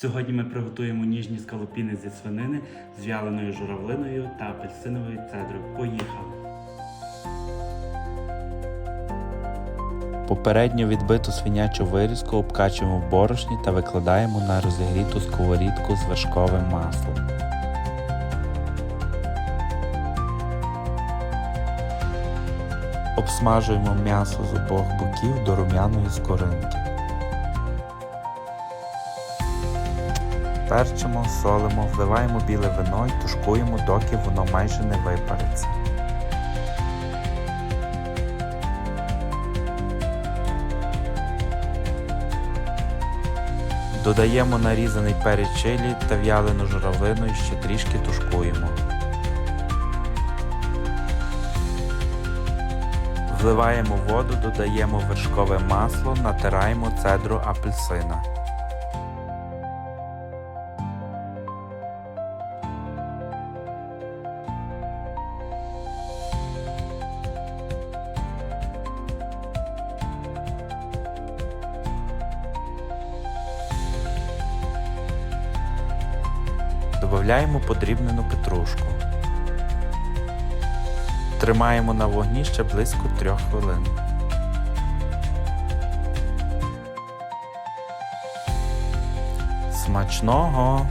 Сьогодні ми приготуємо ніжні скалопіни зі свинини з вяленою журавлиною та апельсиновою цедрою. Поїхали! Попередньо відбиту свинячу вирізку обкачуємо в борошні та викладаємо на розігріту сковорідку з вершковим маслом. Обсмажуємо м'ясо з обох боків до рум'яної скоринки. Перчимо, солимо, вливаємо біле вино і тушкуємо, доки воно майже не випариться. Додаємо нарізаний перець чилі та в'ялену журавлину і ще трішки тушкуємо. Вливаємо воду, додаємо вершкове масло, натираємо цедру апельсина. Додаємо подрібнену петрушку. Тримаємо на вогні ще близько 3 хвилин. Смачного!